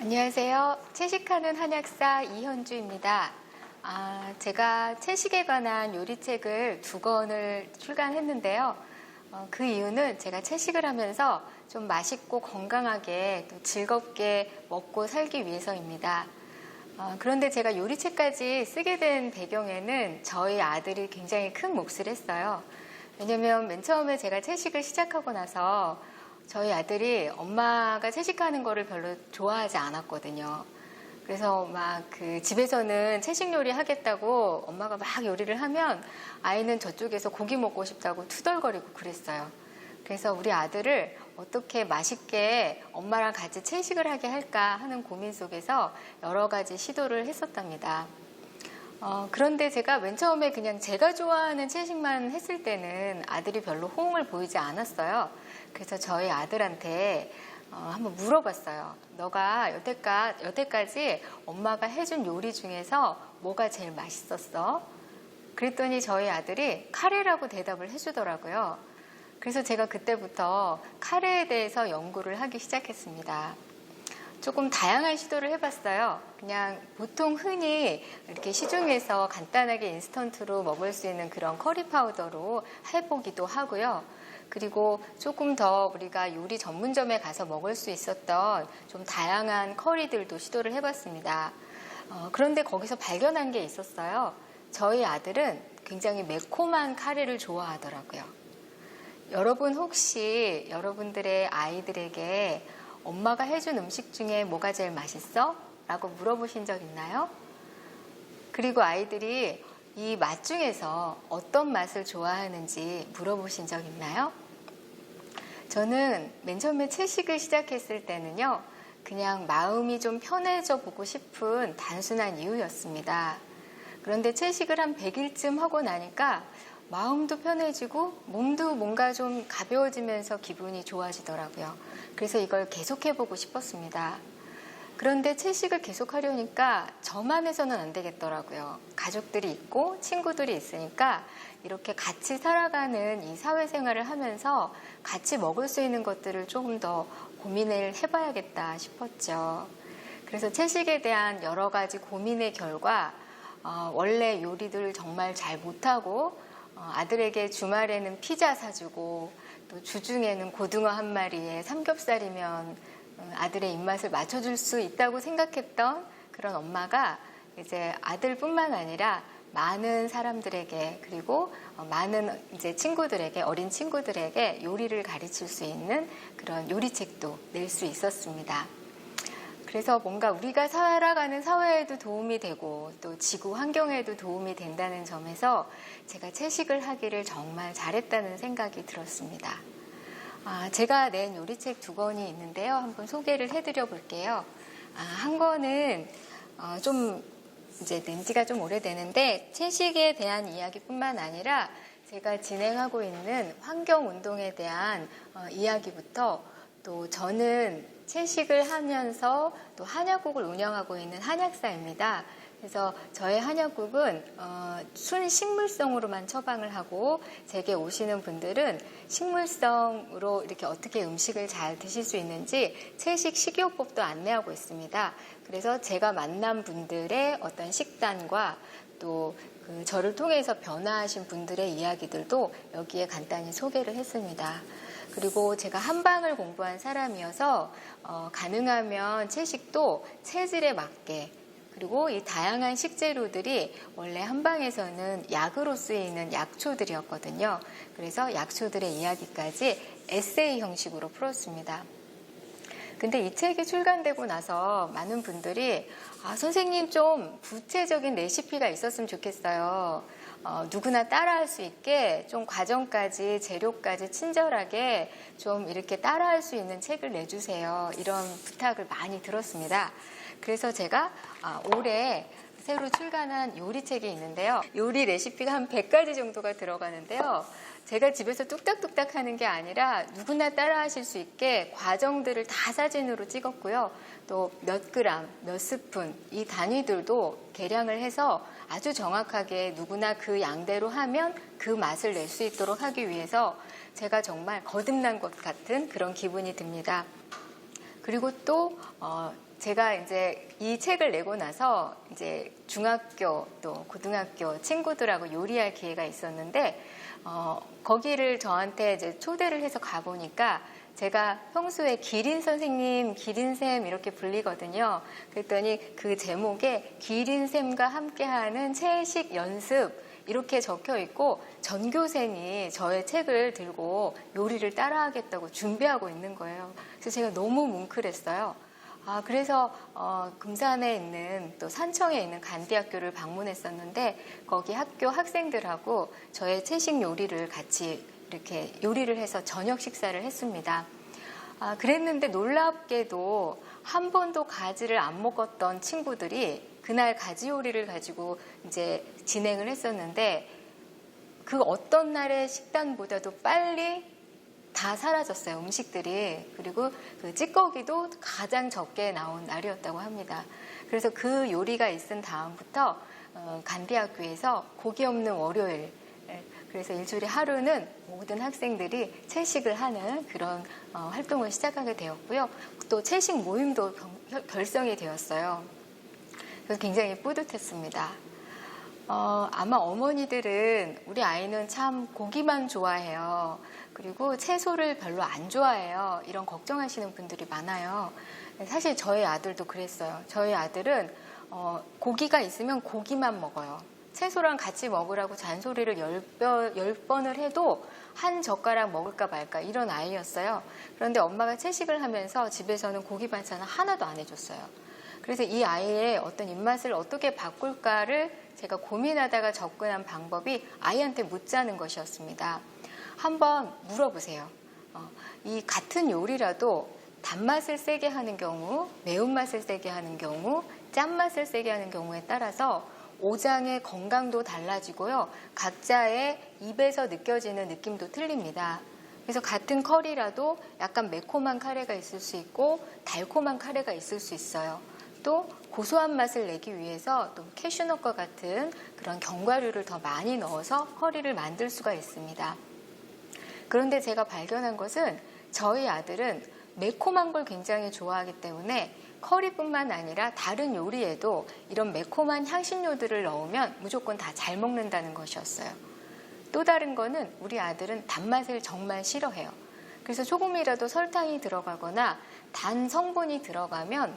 안녕하세요. 채식하는 한약사 이현주입니다. 아, 제가 채식에 관한 요리책을 두 권을 출간했는데요. 어, 그 이유는 제가 채식을 하면서 좀 맛있고 건강하게 또 즐겁게 먹고 살기 위해서입니다. 어, 그런데 제가 요리책까지 쓰게 된 배경에는 저희 아들이 굉장히 큰 몫을 했어요. 왜냐면 맨 처음에 제가 채식을 시작하고 나서 저희 아들이 엄마가 채식하는 거를 별로 좋아하지 않았거든요. 그래서 막 그 집에서는 채식 요리 하겠다고 엄마가 막 요리를 하면 아이는 저쪽에서 고기 먹고 싶다고 투덜거리고 그랬어요. 그래서 우리 아들을 어떻게 맛있게 엄마랑 같이 채식을 하게 할까 하는 고민 속에서 여러 가지 시도를 했었답니다. 어, 그런데 제가 맨 처음에 그냥 제가 좋아하는 채식만 했을 때는 아들이 별로 호응을 보이지 않았어요. 그래서 저희 아들한테 어, 한번 물어봤어요. 너가 여태까, 여태까지 엄마가 해준 요리 중에서 뭐가 제일 맛있었어? 그랬더니 저희 아들이 카레라고 대답을 해주더라고요. 그래서 제가 그때부터 카레에 대해서 연구를 하기 시작했습니다. 조금 다양한 시도를 해봤어요. 그냥 보통 흔히 이렇게 시중에서 간단하게 인스턴트로 먹을 수 있는 그런 커리 파우더로 해보기도 하고요. 그리고 조금 더 우리가 요리 전문점에 가서 먹을 수 있었던 좀 다양한 커리들도 시도를 해봤습니다. 어, 그런데 거기서 발견한 게 있었어요. 저희 아들은 굉장히 매콤한 카레를 좋아하더라고요. 여러분 혹시 여러분들의 아이들에게 엄마가 해준 음식 중에 뭐가 제일 맛있어? 라고 물어보신 적 있나요? 그리고 아이들이 이 맛 중에서 어떤 맛을 좋아하는지 물어보신 적 있나요? 저는 맨 처음에 채식을 시작했을 때는요, 그냥 마음이 좀 편해져 보고 싶은 단순한 이유였습니다. 그런데 채식을 한 100일쯤 하고 나니까 마음도 편해지고 몸도 뭔가 좀 가벼워지면서 기분이 좋아지더라고요. 그래서 이걸 계속해보고 싶었습니다. 그런데 채식을 계속 하려니까 저만 해서는 안 되겠더라고요. 가족들이 있고 친구들이 있으니까 이렇게 같이 살아가는 이 사회생활을 하면서 같이 먹을 수 있는 것들을 조금 더 고민을 해봐야겠다 싶었죠. 그래서 채식에 대한 여러 가지 고민의 결과 어, 원래 요리들 정말 잘 못하고 어, 아들에게 주말에는 피자 사주고 또 주중에는 고등어 한 마리에 삼겹살이면 음, 아들의 입맛을 맞춰줄 수 있다고 생각했던 그런 엄마가 이제 아들뿐만 아니라 많은 사람들에게 그리고 어, 많은 이제 친구들에게 어린 친구들에게 요리를 가르칠 수 있는 그런 요리책도 낼 수 있었습니다. 그래서 뭔가 우리가 살아가는 사회에도 도움이 되고 또 지구 환경에도 도움이 된다는 점에서 제가 채식을 하기를 정말 잘했다는 생각이 들었습니다. 아, 제가 낸 요리책 두 권이 있는데요. 한번 소개를 해드려 볼게요. 아, 한 권은 어, 좀 이제 낸 지가 좀 오래되는데 채식에 대한 이야기뿐만 아니라 제가 진행하고 있는 환경 운동에 대한 어, 이야기부터 또 저는 채식을 하면서 또 한약국을 운영하고 있는 한약사입니다. 그래서 저의 한약국은 어, 순 식물성으로만 처방을 하고 제게 오시는 분들은 식물성으로 이렇게 어떻게 음식을 잘 드실 수 있는지 채식 식이요법도 안내하고 있습니다. 그래서 제가 만난 분들의 어떤 식단과 또 그 저를 통해서 변화하신 분들의 이야기들도 여기에 간단히 소개를 했습니다. 그리고 제가 한방을 공부한 사람이어서 어, 가능하면 채식도 체질에 맞게 그리고 이 다양한 식재료들이 원래 한방에서는 약으로 쓰이는 약초들이었거든요. 그래서 약초들의 이야기까지 에세이 형식으로 풀었습니다. 근데 이 책이 출간되고 나서 많은 분들이 아, 선생님 좀 구체적인 레시피가 있었으면 좋겠어요. 어, 누구나 따라할 수 있게 좀 과정까지 재료까지 친절하게 좀 이렇게 따라할 수 있는 책을 내주세요. 이런 부탁을 많이 들었습니다. 그래서 제가 아, 올해 새로 출간한 요리책이 있는데요. 요리 레시피가 한 100가지 정도가 들어가는데요. 제가 집에서 뚝딱뚝딱 하는 게 아니라 누구나 따라 하실 수 있게 과정들을 다 사진으로 찍었고요. 또 몇 그램, 몇 스푼 이 단위들도 계량을 해서 아주 정확하게 누구나 그 양대로 하면 그 맛을 낼 수 있도록 하기 위해서 제가 정말 거듭난 것 같은 그런 기분이 듭니다. 그리고 또 어, 제가 이제 이 책을 내고 나서 이제 중학교 또 고등학교 친구들하고 요리할 기회가 있었는데 어, 거기를 저한테 이제 초대를 해서 가보니까 제가 평소에 기린 선생님, 기린쌤 이렇게 불리거든요. 그랬더니 그 제목에 기린쌤과 함께하는 채식 연습 이렇게 적혀 있고 전교생이 저의 책을 들고 요리를 따라하겠다고 준비하고 있는 거예요. 그래서 제가 너무 뭉클했어요. 아, 그래서 어, 금산에 있는 또 산청에 있는 간디학교를 방문했었는데 거기 학교 학생들하고 저의 채식 요리를 같이 이렇게 요리를 해서 저녁 식사를 했습니다. 아, 그랬는데 놀랍게도 한 번도 가지를 안 먹었던 친구들이 그날 가지 요리를 가지고 이제 진행을 했었는데 그 어떤 날의 식단보다도 빨리 다 사라졌어요, 음식들이. 그리고 그 찌꺼기도 가장 적게 나온 날이었다고 합니다. 그래서 그 요리가 있은 다음부터 어, 간디학교에서 고기 없는 월요일, 예, 그래서 일주일에 하루는 모든 학생들이 채식을 하는 그런 어, 활동을 시작하게 되었고요. 또 채식 모임도 경- 결성이 되었어요. 그래서 굉장히 뿌듯했습니다. 어, 아마 어머니들은 우리 아이는 참 고기만 좋아해요. 그리고 채소를 별로 안 좋아해요. 이런 걱정하시는 분들이 많아요. 사실 저희 아들도 그랬어요. 저희 아들은 어, 고기가 있으면 고기만 먹어요. 채소랑 같이 먹으라고 잔소리를 열, 번- 열 번을 해도 한 젓가락 먹을까 말까 이런 아이였어요. 그런데 엄마가 채식을 하면서 집에서는 고기 반찬을 하나도 안 해줬어요. 그래서 이 아이의 어떤 입맛을 어떻게 바꿀까를 제가 고민하다가 접근한 방법이 아이한테 묻자는 것이었습니다. 한번 물어보세요. 어, 이 같은 요리라도 단맛을 세게 하는 경우, 매운맛을 세게 하는 경우, 짠맛을 세게 하는 경우에 따라서 오장의 건강도 달라지고요. 각자의 입에서 느껴지는 느낌도 틀립니다. 그래서 같은 커리라도 약간 매콤한 카레가 있을 수 있고 달콤한 카레가 있을 수 있어요. 또 고소한 맛을 내기 위해서 또 캐슈넛과 같은 그런 견과류를 더 많이 넣어서 커리를 만들 수가 있습니다. 그런데 제가 발견한 것은 저희 아들은 매콤한 걸 굉장히 좋아하기 때문에 커리뿐만 아니라 다른 요리에도 이런 매콤한 향신료들을 넣으면 무조건 다 잘 먹는다는 것이었어요. 또 다른 거는 우리 아들은 단맛을 정말 싫어해요. 그래서 조금이라도 설탕이 들어가거나 단 성분이 들어가면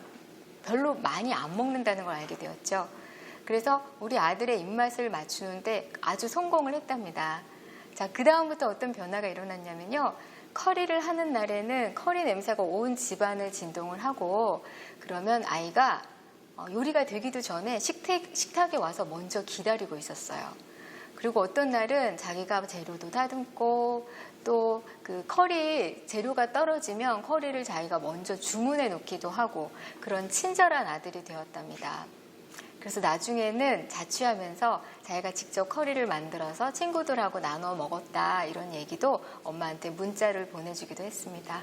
별로 많이 안 먹는다는 걸 알게 되었죠. 그래서 우리 아들의 입맛을 맞추는데 아주 성공을 했답니다. 자, 그 다음부터 어떤 변화가 일어났냐면요. 커리를 하는 날에는 커리 냄새가 온 집안을 진동을 하고 그러면 아이가 어, 요리가 되기도 전에 식탁, 식탁에 와서 먼저 기다리고 있었어요. 그리고 어떤 날은 자기가 재료도 다듬고 또 그 커리 재료가 떨어지면 커리를 자기가 먼저 주문해 놓기도 하고 그런 친절한 아들이 되었답니다. 그래서 나중에는 자취하면서 자기가 직접 커리를 만들어서 친구들하고 나눠 먹었다 이런 얘기도 엄마한테 문자를 보내주기도 했습니다.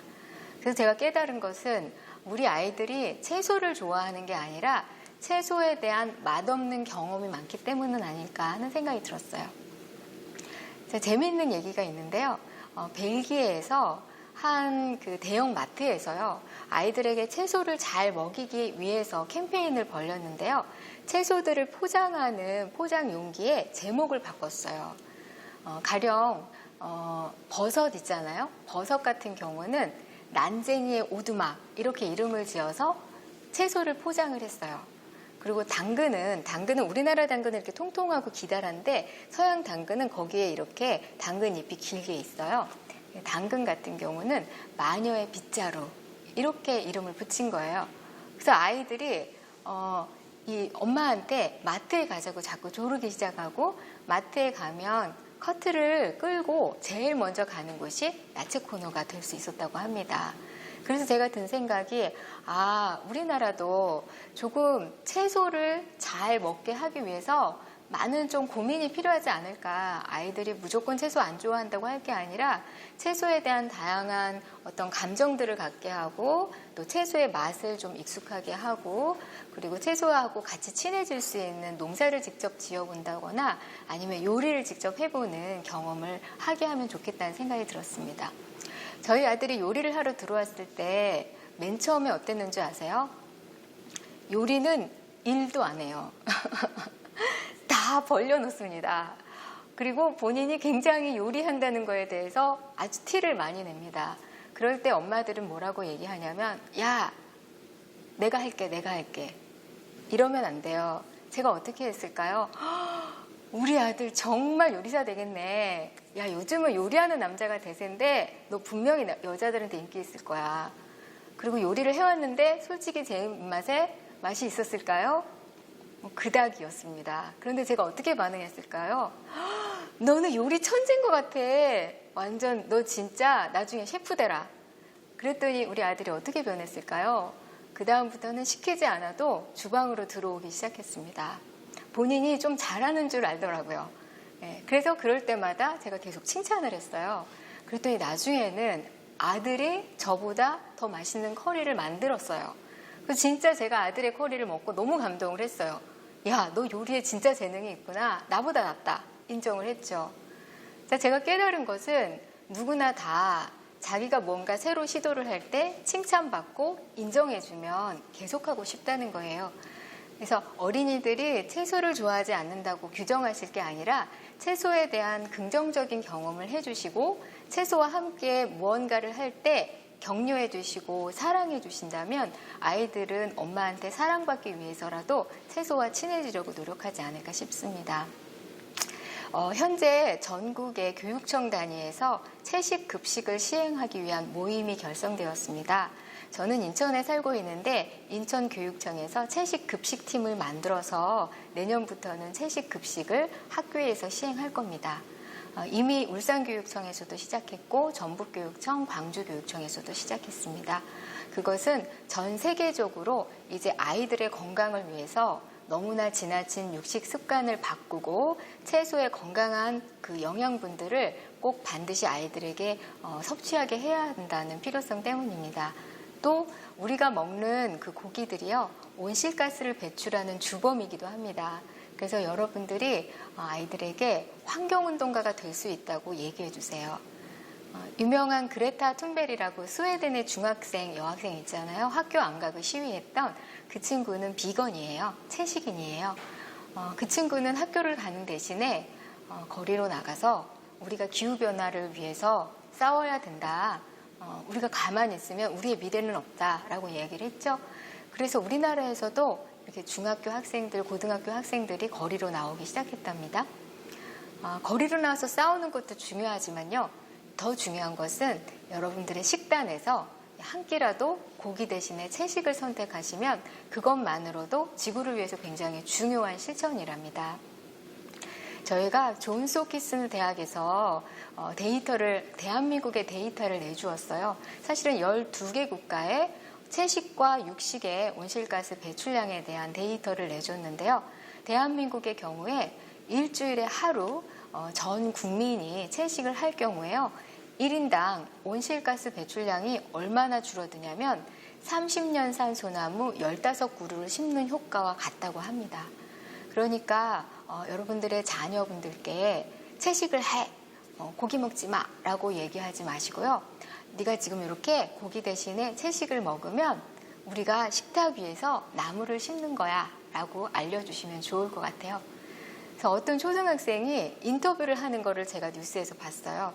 그래서 제가 깨달은 것은 우리 아이들이 채소를 좋아하는 게 아니라 채소에 대한 맛없는 경험이 많기 때문은 아닐까 하는 생각이 들었어요. 자, 재미있는 얘기가 있는데요. 어, 벨기에에서 한 그 대형 마트에서요. 아이들에게 채소를 잘 먹이기 위해서 캠페인을 벌였는데요. 채소들을 포장하는 포장 용기에 제목을 바꿨어요. 어, 가령 어, 버섯 있잖아요. 버섯 같은 경우는 난쟁이의 오두막 이렇게 이름을 지어서 채소를 포장을 했어요. 그리고 당근은 당근은 우리나라 당근은 이렇게 통통하고 기다란데 서양 당근은 거기에 이렇게 당근 잎이 길게 있어요. 당근 같은 경우는 마녀의 빗자루 이렇게 이름을 붙인 거예요. 그래서 아이들이 어, 이 엄마한테 마트에 가자고 자꾸 조르기 시작하고 마트에 가면 커트를 끌고 제일 먼저 가는 곳이 야채 코너가 될 수 있었다고 합니다. 그래서 제가 든 생각이 아 우리나라도 조금 채소를 잘 먹게 하기 위해서 많은 좀 고민이 필요하지 않을까 아이들이 무조건 채소 안 좋아한다고 할 게 아니라 채소에 대한 다양한 어떤 감정들을 갖게 하고 또 채소의 맛을 좀 익숙하게 하고 그리고 채소하고 같이 친해질 수 있는 농사를 직접 지어본다거나 아니면 요리를 직접 해보는 경험을 하게 하면 좋겠다는 생각이 들었습니다. 저희 아들이 요리를 하러 들어왔을 때 맨 처음에 어땠는지 아세요? 요리는 일도 안 해요. 다 벌려놓습니다. 그리고 본인이 굉장히 요리한다는 거에 대해서 아주 티를 많이 냅니다. 그럴 때 엄마들은 뭐라고 얘기하냐면, 야, 내가 할게, 내가 할게. 이러면 안 돼요. 제가 어떻게 했을까요? 우리 아들 정말 요리사 되겠네. 야, 요즘은 요리하는 남자가 대세인데 너 분명히 나- 여자들한테 인기 있을 거야. 그리고 요리를 해왔는데 솔직히 제 입맛에 맛이 있었을까요? 뭐 그닥이었습니다. 그런데 제가 어떻게 반응했을까요? 너는 요리 천재인 것 같아. 완전 너 진짜 나중에 셰프 되라. 그랬더니 우리 아들이 어떻게 변했을까요? 그 다음부터는 시키지 않아도 주방으로 들어오기 시작했습니다. 본인이 좀 잘하는 줄 알더라고요. 예, 그래서 그럴 때마다 제가 계속 칭찬을 했어요. 그랬더니 나중에는 아들이 저보다 더 맛있는 커리를 만들었어요. 그래서 진짜 제가 아들의 커리를 먹고 너무 감동을 했어요. 야, 너 요리에 진짜 재능이 있구나. 나보다 낫다. 인정을 했죠. 자, 제가 깨달은 것은 누구나 다 자기가 뭔가 새로 시도를 할 때 칭찬받고 인정해주면 계속하고 싶다는 거예요. 그래서 어린이들이 채소를 좋아하지 않는다고 규정하실 게 아니라 채소에 대한 긍정적인 경험을 해주시고 채소와 함께 무언가를 할 때 격려해 주시고 사랑해 주신다면 아이들은 엄마한테 사랑받기 위해서라도 채소와 친해지려고 노력하지 않을까 싶습니다. 어, 현재 전국의 교육청 단위에서 채식 급식을 시행하기 위한 모임이 결성되었습니다. 저는 인천에 살고 있는데 인천교육청에서 채식 급식팀을 만들어서 내년부터는 채식 급식을 학교에서 시행할 겁니다. 어, 이미 울산교육청에서도 시작했고 전북교육청, 광주교육청에서도 시작했습니다. 그것은 전 세계적으로 이제 아이들의 건강을 위해서 너무나 지나친 육식 습관을 바꾸고 채소의 건강한 그 영양분들을 꼭 반드시 아이들에게 어, 섭취하게 해야 한다는 필요성 때문입니다. 또 우리가 먹는 그 고기들이요 온실가스를 배출하는 주범이기도 합니다. 그래서 여러분들이 어, 아이들에게 환경운동가가 될 수 있다고 얘기해 주세요. 어, 유명한 그레타 툰베리라고 스웨덴의 중학생 여학생 있잖아요. 학교 안 가고 시위했던 그 친구는 비건이에요. 채식인이에요. 어, 그 친구는 학교를 가는 대신에 어, 거리로 나가서 우리가 기후 변화를 위해서 싸워야 된다. 어, 우리가 가만히 있으면 우리의 미래는 없다라고 이야기를 했죠. 그래서 우리나라에서도 이렇게 중학교 학생들, 고등학교 학생들이 거리로 나오기 시작했답니다. 아, 거리로 나와서 싸우는 것도 중요하지만요. 더 중요한 것은 여러분들의 식단에서 한 끼라도 고기 대신에 채식을 선택하시면 그것만으로도 지구를 위해서 굉장히 중요한 실천이랍니다. 저희가 존스 호키스 대학에서 어, 데이터를 대한민국의 데이터를 내주었어요. 사실은 12개 국가의 채식과 육식의 온실가스 배출량에 대한 데이터를 내줬는데요. 대한민국의 경우에 일주일에 하루 어, 전 국민이 채식을 할 경우에요. 1인당 온실가스 배출량이 얼마나 줄어드냐면 30년 산 소나무 15그루를 심는 효과와 같다고 합니다. 그러니까 어, 여러분들의 자녀분들께 채식을 해, 어, 고기 먹지 마라고 얘기하지 마시고요. 네가 지금 이렇게 고기 대신에 채식을 먹으면 우리가 식탁 위에서 나무를 심는 거야 라고 알려주시면 좋을 것 같아요. 그래서 어떤 초등학생이 인터뷰를 하는 거를 제가 뉴스에서 봤어요.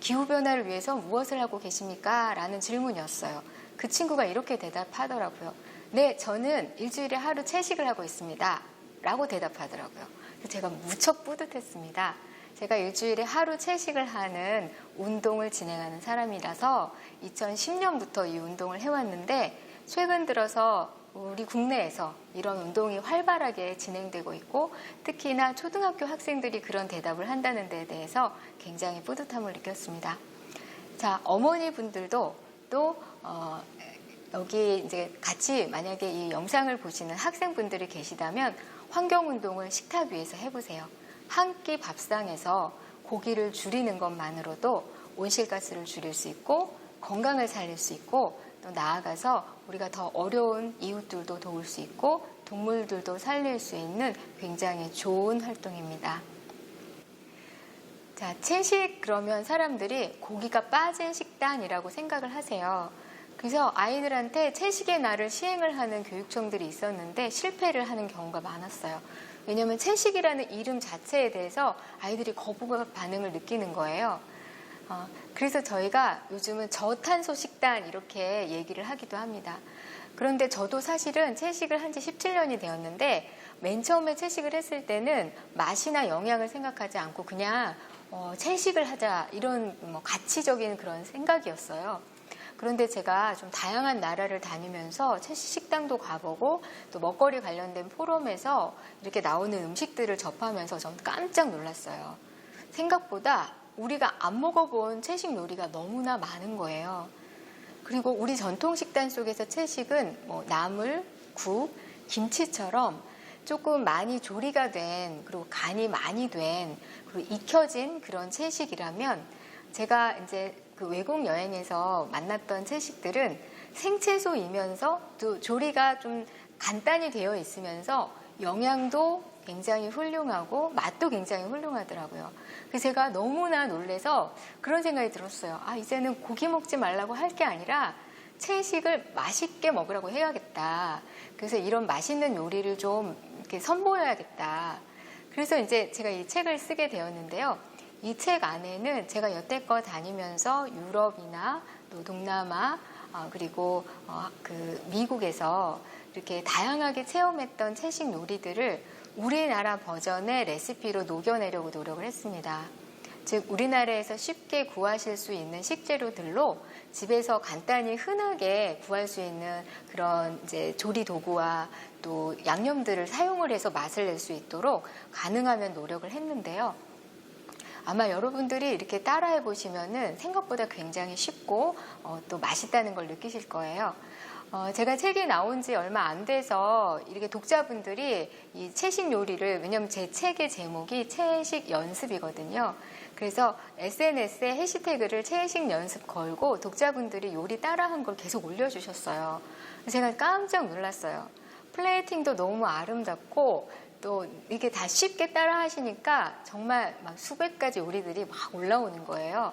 기후 변화를 위해서 무엇을 하고 계십니까? 라는 질문이었어요. 그 친구가 이렇게 대답하더라고요. 네, 저는 일주일에 하루 채식을 하고 있습니다. 라고 대답하더라고요. 제가 무척 뿌듯했습니다. 제가 일주일에 하루 채식을 하는 운동을 진행하는 사람이라서 2010년부터 이 운동을 해왔는데 최근 들어서 우리 국내에서 이런 운동이 활발하게 진행되고 있고 특히나 초등학교 학생들이 그런 대답을 한다는 데 대해서 굉장히 뿌듯함을 느꼈습니다. 자, 어머니 분들도 또 어, 여기 이제 같이 만약에 이 영상을 보시는 학생분들이 계시다면 환경운동을 식탁 위에서 해보세요. 한 끼 밥상에서 고기를 줄이는 것만으로도 온실가스를 줄일 수 있고 건강을 살릴 수 있고 또 나아가서 우리가 더 어려운 이웃들도 도울 수 있고 동물들도 살릴 수 있는 굉장히 좋은 활동입니다. 자, 채식 그러면 사람들이 고기가 빠진 식단이라고 생각을 하세요. 그래서 아이들한테 채식의 날을 시행을 하는 교육청들이 있었는데 실패를 하는 경우가 많았어요. 왜냐하면 채식이라는 이름 자체에 대해서 아이들이 거부감 반응을 느끼는 거예요. 어, 그래서 저희가 요즘은 저탄소 식단 이렇게 얘기를 하기도 합니다. 그런데 저도 사실은 채식을 한 지 17년이 되었는데 맨 처음에 채식을 했을 때는 맛이나 영양을 생각하지 않고 그냥 어, 채식을 하자 이런 뭐 가치적인 그런 생각이었어요. 그런데 제가 좀 다양한 나라를 다니면서 채식 식당도 가보고 또 먹거리 관련된 포럼에서 이렇게 나오는 음식들을 접하면서 전 깜짝 놀랐어요. 생각보다 우리가 안 먹어본 채식 요리가 너무나 많은 거예요. 그리고 우리 전통 식단 속에서 채식은 뭐 나물, 국, 김치처럼 조금 많이 조리가 된 그리고 간이 많이 된 그리고 익혀진 그런 채식이라면 제가 이제 그 외국 여행에서 만났던 채식들은 생채소이면서 또 조리가 좀 간단히 되어 있으면서 영양도 굉장히 훌륭하고 맛도 굉장히 훌륭하더라고요. 그래서 제가 너무나 놀래서 그런 생각이 들었어요. 아, 이제는 고기 먹지 말라고 할 게 아니라 채식을 맛있게 먹으라고 해야겠다. 그래서 이런 맛있는 요리를 좀 이렇게 선보여야겠다. 그래서 이제 제가 이 책을 쓰게 되었는데요. 이 책 안에는 제가 여태껏 다니면서 유럽이나 또 동남아 어, 그리고 어, 그 미국에서 이렇게 다양하게 체험했던 채식 요리들을 우리나라 버전의 레시피로 녹여내려고 노력을 했습니다. 즉 우리나라에서 쉽게 구하실 수 있는 식재료들로 집에서 간단히 흔하게 구할 수 있는 그런 이제 조리 도구와 또 양념들을 사용을 해서 맛을 낼 수 있도록 가능하면 노력을 했는데요. 아마 여러분들이 이렇게 따라해 보시면은 생각보다 굉장히 쉽고 어, 또 맛있다는 걸 느끼실 거예요. 어, 제가 책이 나온 지 얼마 안 돼서 이렇게 독자분들이 이 채식 요리를 왜냐면 제 책의 제목이 채식 연습이거든요. 그래서 SNS에 해시태그를 채식 연습 걸고 독자분들이 요리 따라한 걸 계속 올려주셨어요. 제가 깜짝 놀랐어요. 플레이팅도 너무 아름답고 또 이게 다 쉽게 따라 하시니까 정말 막 수백 가지 요리들이 막 올라오는 거예요.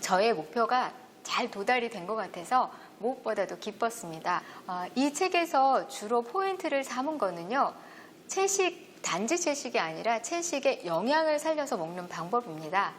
저의 목표가 잘 도달이 된 것 같아서 무엇보다도 기뻤습니다. 어, 이 책에서 주로 포인트를 삼은 거는요. 채식, 단지 채식이 아니라 채식의 영양을 살려서 먹는 방법입니다.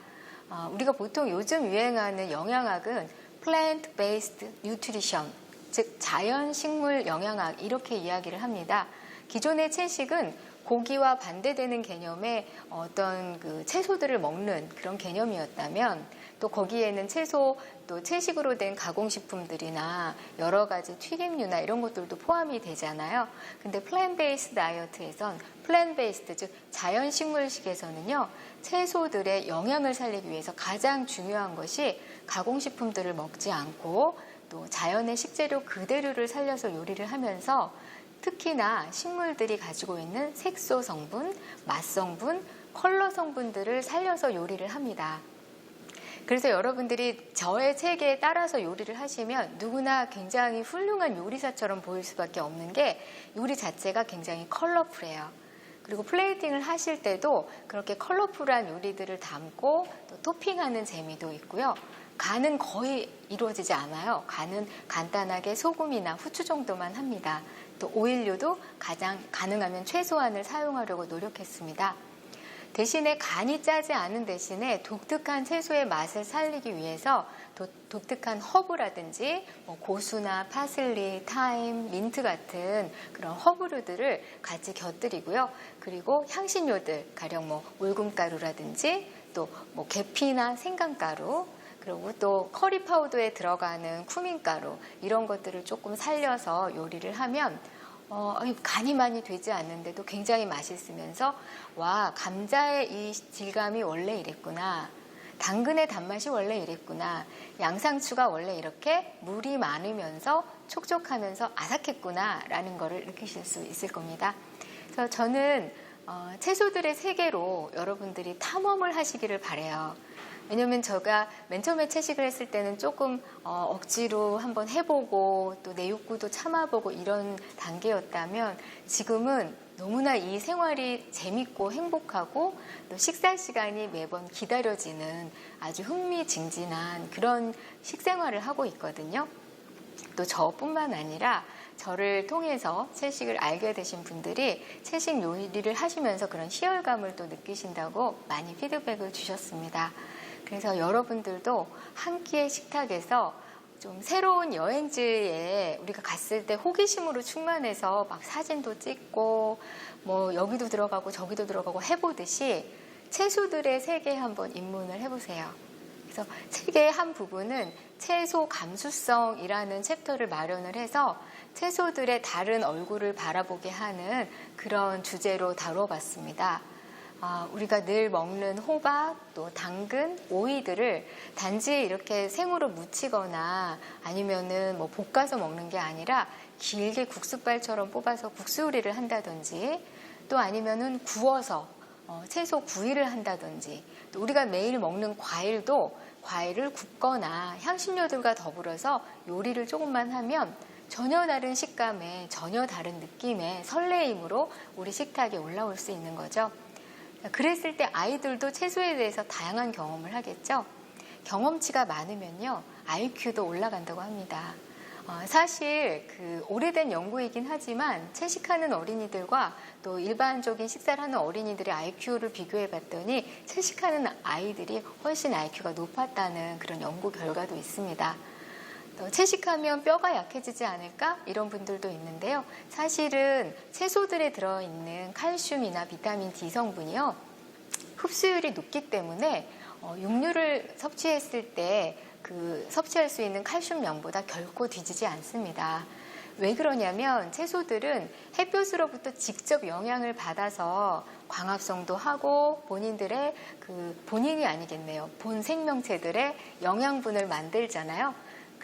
어, 우리가 보통 요즘 유행하는 영양학은 plant-based nutrition, 즉 자연 식물 영양학 이렇게 이야기를 합니다. 기존의 채식은 고기와 반대되는 개념의 어떤 그 채소들을 먹는 그런 개념이었다면 또 거기에는 채소 또 채식으로 된 가공식품들이나 여러 가지 튀김류나 이런 것들도 포함이 되잖아요. 근데 플랜 베이스 다이어트에선 플랜 베이스드 즉 자연 식물식에서는요. 채소들의 영양을 살리기 위해서 가장 중요한 것이 가공식품들을 먹지 않고 또 자연의 식재료 그대로를 살려서 요리를 하면서 특히나 식물들이 가지고 있는 색소 성분, 맛 성분, 컬러 성분들을 살려서 요리를 합니다. 그래서 여러분들이 저의 책에 따라서 요리를 하시면 누구나 굉장히 훌륭한 요리사처럼 보일 수밖에 없는 게 요리 자체가 굉장히 컬러풀해요. 그리고 플레이팅을 하실 때도 그렇게 컬러풀한 요리들을 담고 또 토핑하는 재미도 있고요. 간은 거의 이루어지지 않아요. 간은 간단하게 소금이나 후추 정도만 합니다. 또 오일류도 가장 가능하면 최소한을 사용하려고 노력했습니다. 대신에 간이 짜지 않은 대신에 독특한 채소의 맛을 살리기 위해서 도, 독특한 허브라든지 뭐 고수나 파슬리, 타임, 민트 같은 그런 허브류들을 같이 곁들이고요. 그리고 향신료들, 가령 뭐 울금가루라든지 또 뭐 계피나 생강가루, 그리고 또 커리 파우더에 들어가는 쿠민가루 이런 것들을 조금 살려서 요리를 하면 어, 간이 많이 되지 않는데도 굉장히 맛있으면서 와 감자의 이 질감이 원래 이랬구나. 당근의 단맛이 원래 이랬구나. 양상추가 원래 이렇게 물이 많으면서 촉촉하면서 아삭했구나 라는 것을 느끼실 수 있을 겁니다. 그래서 저는 어, 채소들의 세계로 여러분들이 탐험을 하시기를 바래요 왜냐면 제가 맨 처음에 채식을 했을 때는 조금 어, 억지로 한번 해보고 또 내 욕구도 참아보고 이런 단계였다면 지금은 너무나 이 생활이 재밌고 행복하고 또 식사 시간이 매번 기다려지는 아주 흥미진진한 그런 식생활을 하고 있거든요. 또 저뿐만 아니라 저를 통해서 채식을 알게 되신 분들이 채식 요리를 하시면서 그런 희열감을 또 느끼신다고 많이 피드백을 주셨습니다. 그래서 여러분들도 한 끼의 식탁에서 좀 새로운 여행지에 우리가 갔을 때 호기심으로 충만해서 막 사진도 찍고 뭐 여기도 들어가고 저기도 들어가고 해보듯이 채소들의 세계에 한번 입문을 해보세요. 그래서 책의 한 부분은 채소 감수성이라는 챕터를 마련을 해서 채소들의 다른 얼굴을 바라보게 하는 그런 주제로 다뤄봤습니다. 아, 우리가 늘 먹는 호박, 또 당근, 오이들을 단지 이렇게 생으로 무치거나 아니면은 뭐 볶아서 먹는 게 아니라 길게 국수발처럼 뽑아서 국수 요리를 한다든지 또 아니면은 구워서 어, 채소 구이를 한다든지 또 우리가 매일 먹는 과일도 과일을 굽거나 향신료들과 더불어서 요리를 조금만 하면 전혀 다른 식감에 전혀 다른 느낌의 설레임으로 우리 식탁에 올라올 수 있는 거죠. 그랬을 때 아이들도 채소에 대해서 다양한 경험을 하겠죠. 경험치가 많으면요, IQ도 올라간다고 합니다. 어, 사실 그 오래된 연구이긴 하지만 채식하는 어린이들과 또 일반적인 식사를 하는 어린이들의 IQ를 비교해 봤더니 채식하는 아이들이 훨씬 IQ가 높았다는 그런 연구 결과도 있습니다. 또 채식하면 뼈가 약해지지 않을까? 이런 분들도 있는데요. 사실은 채소들에 들어있는 칼슘이나 비타민 D 성분이요. 흡수율이 높기 때문에 어, 육류를 섭취했을 때 그 섭취할 수 있는 칼슘량보다 결코 뒤지지 않습니다. 왜 그러냐면 채소들은 햇볕으로부터 직접 영향을 받아서 광합성도 하고 본인들의 그 본인이 아니겠네요. 본 생명체들의 영양분을 만들잖아요.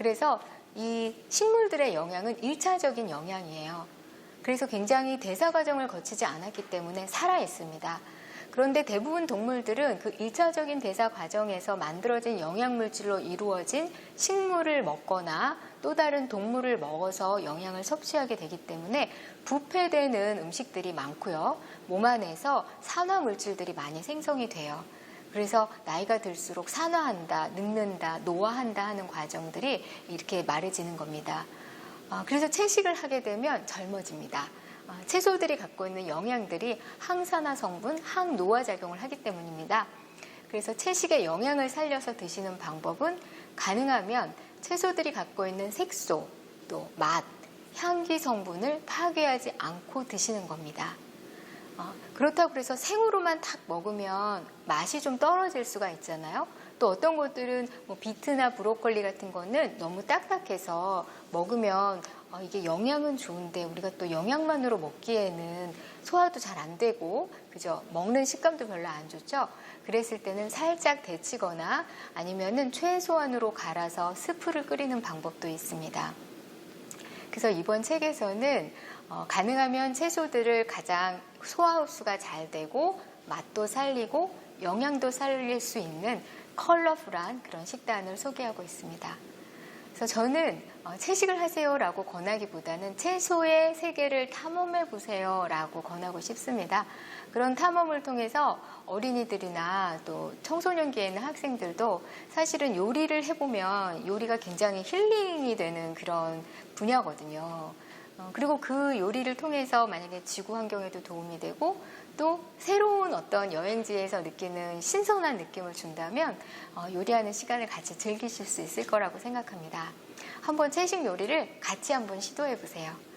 그래서 이 식물들의 영양은 일차적인 영양이에요. 그래서 굉장히 대사 과정을 거치지 않았기 때문에 살아 있습니다. 그런데 대부분 동물들은 그 1차적인 대사 과정에서 만들어진 영양물질로 이루어진 식물을 먹거나 또 다른 동물을 먹어서 영양을 섭취하게 되기 때문에 부패되는 음식들이 많고요. 몸 안에서 산화 물질들이 많이 생성이 돼요. 그래서 나이가 들수록 산화한다, 늙는다, 노화한다 하는 과정들이 이렇게 말해지는 겁니다. 아, 그래서 채식을 하게 되면 젊어집니다. 아, 채소들이 갖고 있는 영양들이 항산화 성분, 항노화 작용을 하기 때문입니다. 그래서 채식의 영양을 살려서 드시는 방법은 가능하면 채소들이 갖고 있는 색소, 또 맛, 향기 성분을 파괴하지 않고 드시는 겁니다. 어, 그렇다고 그래서 생으로만 탁 먹으면 맛이 좀 떨어질 수가 있잖아요. 또 어떤 것들은 뭐 비트나 브로콜리 같은 거는 너무 딱딱해서 먹으면 어, 이게 영양은 좋은데 우리가 또 영양만으로 먹기에는 소화도 잘 안 되고 그죠 먹는 식감도 별로 안 좋죠. 그랬을 때는 살짝 데치거나 아니면은 최소한으로 갈아서 스프를 끓이는 방법도 있습니다. 그래서 이번 책에서는 어, 가능하면 채소들을 가장 소화 흡수가 잘 되고 맛도 살리고 영양도 살릴 수 있는 컬러풀한 그런 식단을 소개하고 있습니다. 그래서 저는 어, 채식을 하세요라고 권하기보다는 채소의 세계를 탐험해 보세요라고 권하고 싶습니다. 그런 탐험을 통해서 어린이들이나 또 청소년기에 있는 학생들도 사실은 요리를 해보면 요리가 굉장히 힐링이 되는 그런 분야거든요. 어, 그리고 그 요리를 통해서 만약에 지구 환경에도 도움이 되고 또 새로운 어떤 여행지에서 느끼는 신선한 느낌을 준다면 어, 요리하는 시간을 같이 즐기실 수 있을 거라고 생각합니다. 한번 채식 요리를 같이 한번 시도해 보세요.